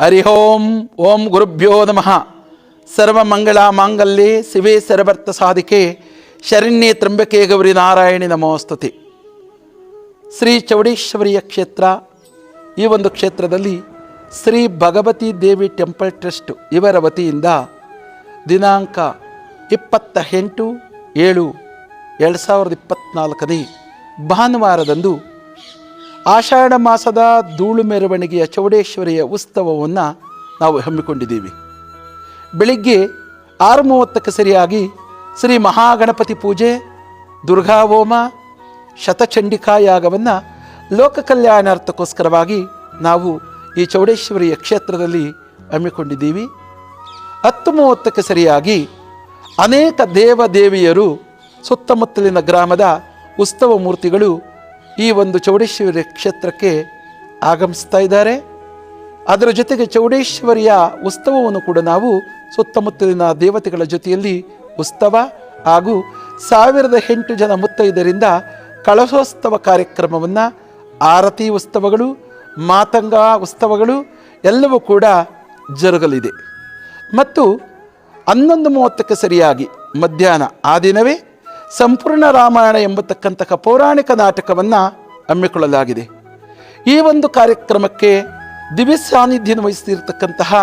ಹರಿ ಓಂ ಓಂ ಗುರುಭ್ಯೋ ನಮಃ. ಸರ್ವಮಂಗಳ ಮಾಂಗಲ್ಯೆ, ಶಿವೇ ಸರ್ವರ್ಥ ಸಾಧಿಕೆ, ಶರಣ್ಯೇ ತ್ರಂಬಕೆ ಗೌರಿ ನಾರಾಯಣಿ ನಮೋಸ್ತುತಿ. ಶ್ರೀ ಚೌಡೇಶ್ವರಿಯ ಕ್ಷೇತ್ರ, ಈ ಒಂದು ಕ್ಷೇತ್ರದಲ್ಲಿ ಶ್ರೀ ಭಗವತಿ ದೇವಿ ಟೆಂಪಲ್ ಟ್ರಸ್ಟ್ ಇವರ ವತಿಯಿಂದ ದಿನಾಂಕ ಇಪ್ಪತ್ತ ಎಂಟು ಏಳು ಎರಡು ಸಾವಿರದ ಇಪ್ಪತ್ತ್ನಾಲ್ಕನೇ ಭಾನುವಾರದಂದು ಆಷಾಢ ಮಾಸದ ಧೂಳು ಮೆರವಣಿಗೆಯ ಚೌಡೇಶ್ವರಿಯ ಉತ್ಸವವನ್ನು ನಾವು ಹಮ್ಮಿಕೊಂಡಿದ್ದೀವಿ. ಬೆಳಿಗ್ಗೆ ಆರು ಮೂವತ್ತಕ್ಕೆ ಸರಿಯಾಗಿ ಶ್ರೀ ಮಹಾಗಣಪತಿ ಪೂಜೆ ದುರ್ಗಾಹೋಮ ಶತಚಂಡಿಕಾ ಯಾಗವನ್ನು ಲೋಕ ಕಲ್ಯಾಣಾರ್ಥಕ್ಕೋಸ್ಕರವಾಗಿ ನಾವು ಈ ಚೌಡೇಶ್ವರಿಯ ಕ್ಷೇತ್ರದಲ್ಲಿ ಹಮ್ಮಿಕೊಂಡಿದ್ದೀವಿ. ಹತ್ತು ಮೂವತ್ತಕ್ಕೆ ಸರಿಯಾಗಿ ಅನೇಕ ದೇವ ದೇವಿಯರು ಸುತ್ತಮುತ್ತಲಿನ ಗ್ರಾಮದ ಉತ್ಸವ ಮೂರ್ತಿಗಳು ಈ ಒಂದು ಚೌಡೇಶ್ವರಿ ಕ್ಷೇತ್ರಕ್ಕೆ ಆಗಮಿಸ್ತಾ ಇದ್ದಾರೆ. ಅದರ ಜೊತೆಗೆ ಚೌಡೇಶ್ವರಿಯ ಉತ್ಸವವನ್ನು ಕೂಡ ನಾವು ಸುತ್ತಮುತ್ತಲಿನ ದೇವತೆಗಳ ಜೊತೆಯಲ್ಲಿ ಉತ್ಸವ ಹಾಗೂ ಸಾವಿರದ ಎಂಟು ಜನ ಮುತ್ತೈದರಿಂದ ಕಳಸೋತ್ಸವ ಕಾರ್ಯಕ್ರಮವನ್ನು ಆರತಿ ಉತ್ಸವಗಳು, ಮಾತಂಗ ಉತ್ಸವಗಳು ಎಲ್ಲವೂ ಕೂಡ ಜರುಗಲಿದೆ. ಮತ್ತು ಹನ್ನೊಂದು ಮೂವತ್ತಕ್ಕೆ ಸರಿಯಾಗಿ ಮಧ್ಯಾಹ್ನ ಆ ದಿನವೇ ಸಂಪೂರ್ಣ ರಾಮಾಯಣ ಎಂಬತಕ್ಕಂತಹ ಪೌರಾಣಿಕ ನಾಟಕವನ್ನು ಹಮ್ಮಿಕೊಳ್ಳಲಾಗಿದೆ. ಈ ಒಂದು ಕಾರ್ಯಕ್ರಮಕ್ಕೆ ದಿವ್ಯ ಸಾನ್ನಿಧ್ಯ ವಹಿಸ್ತಿರ್ತಕ್ಕಂತಹ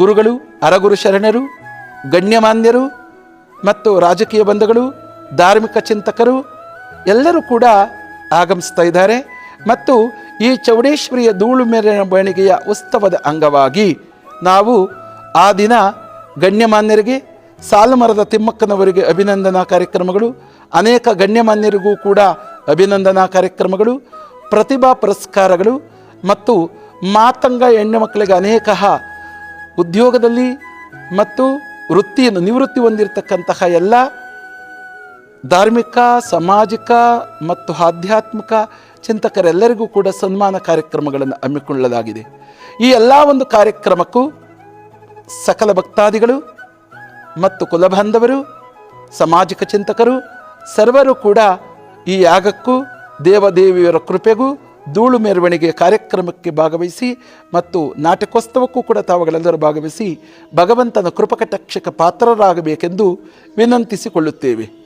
ಗುರುಗಳು, ಅರಗುರು ಶರಣರು, ಗಣ್ಯಮಾನ್ಯರು ಮತ್ತು ರಾಜಕೀಯ ಬಂಧುಗಳು, ಧಾರ್ಮಿಕ ಚಿಂತಕರು ಎಲ್ಲರೂ ಕೂಡ ಆಗಮಿಸ್ತಾ ಇದ್ದಾರೆ ಮತ್ತು ಈ ಚೌಡೇಶ್ವರಿಯ ಧೂಳು ಮೆರವಣಿಗೆಯ ಉತ್ಸವದ ಅಂಗವಾಗಿ ನಾವು ಆ ದಿನ ಗಣ್ಯಮಾನ್ಯರಿಗೆ ಸಾಲುಮರದ ತಿಮ್ಮಕ್ಕನವರಿಗೆ ಅಭಿನಂದನಾ ಕಾರ್ಯಕ್ರಮಗಳು, ಅನೇಕ ಗಣ್ಯಮಾನ್ಯರಿಗೂ ಕೂಡ ಅಭಿನಂದನಾ ಕಾರ್ಯಕ್ರಮಗಳು, ಪ್ರತಿಭಾ ಪುರಸ್ಕಾರಗಳು ಮತ್ತು ಮಾತಂಗ ಹೆಣ್ಣು ಮಕ್ಕಳಿಗೆ ಅನೇಕ ಉದ್ಯೋಗದಲ್ಲಿ ಮತ್ತು ವೃತ್ತಿಯನ್ನು, ನಿವೃತ್ತಿ ಹೊಂದಿರತಕ್ಕಂತಹ ಎಲ್ಲ ಧಾರ್ಮಿಕ, ಸಾಮಾಜಿಕ ಮತ್ತು ಆಧ್ಯಾತ್ಮಿಕ ಚಿಂತಕರೆಲ್ಲರಿಗೂ ಕೂಡ ಸನ್ಮಾನ ಕಾರ್ಯಕ್ರಮಗಳನ್ನು ಹಮ್ಮಿಕೊಳ್ಳಲಾಗಿದೆ. ಈ ಎಲ್ಲ ಒಂದು ಕಾರ್ಯಕ್ರಮಕ್ಕೂ ಸಕಲ ಭಕ್ತಾದಿಗಳು ಮತ್ತು ಕುಲಬಾಂಧವರು, ಸಾಮಾಜಿಕ ಚಿಂತಕರು, ಸರ್ವರು ಕೂಡ ಈ ಯಾಗಕ್ಕೂ ದೇವದೇವಿಯರ ಕೃಪೆಗೂ ಧೂಳು ಮೆರವಣಿಗೆ ಕಾರ್ಯಕ್ರಮಕ್ಕೆ ಭಾಗವಹಿಸಿ ಮತ್ತು ನಾಟಕೋತ್ಸವಕ್ಕೂ ಕೂಡ ತಾವುಗಳೆಲ್ಲರೂ ಭಾಗವಹಿಸಿ ಭಗವಂತನ ಕೃಪಕಟಕ್ಷಕ ಪಾತ್ರರಾಗಬೇಕೆಂದು ವಿನಂತಿಸಿಕೊಳ್ಳುತ್ತೇವೆ.